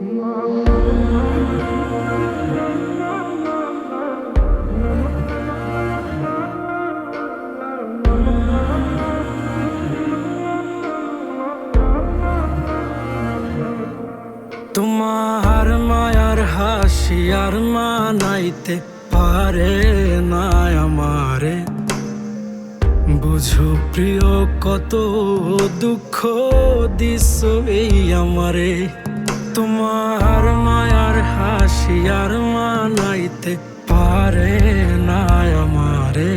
তোমার মায়ার হাসি আর মানাইতে পারে না আমারে। বুঝো প্রিয়, কত দুঃখ দিস এই আমারে। তোমার মায়ার হাসি আর মানাইতে পারে না আমারে।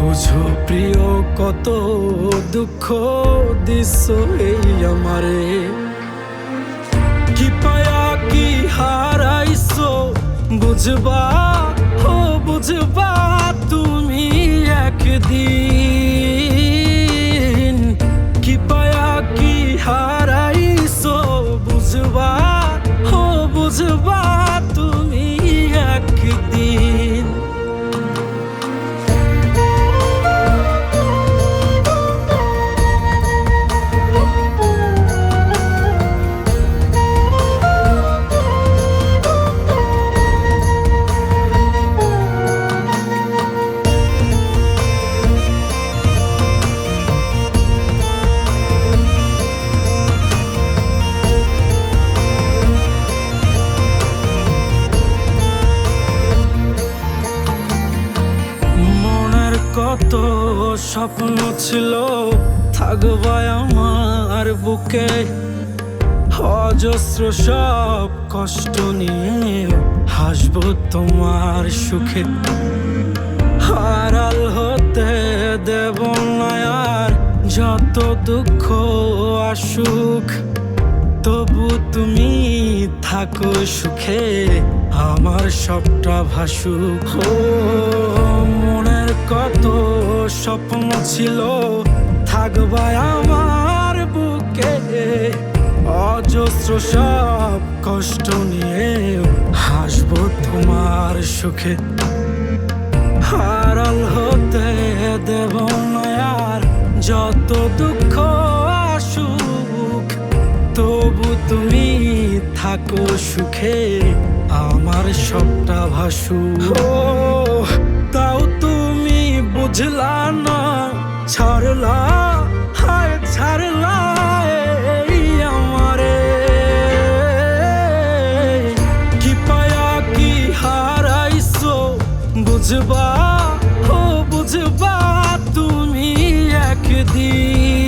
বুঝো প্রিয়, কত দুঃখ দিস এই আমারে। কি পায়া, কি হারাইছো, বুঝবা, ও বুঝবা স্বপ্ন ছিল থাকবা আমার বুকে। অজস্র সব কষ্ট নিয়ে হাসবো তোমার সুখে। হারাল হতে দেব না আর যত দুঃখ আসুক, তবু তুমি থাকো সুখে, আমার সবটা ভাসুক। স্বপ্ন ছিল থাকবা আমার বুকে। অজস্র সব কষ্ট নিয়ে হাসবো তোমার সুখে। হারাল হতে দেব না আর যত দুঃখ আসুক, তবু তুমি থাকো সুখে, আমার সবটা ভাসু বুঝলা না, ছাড়লা, হায় ছাড়লা আমারে। কি পায়া, কি হারাইছো, বুঝবা, ও বুঝবা তুমি একদিন।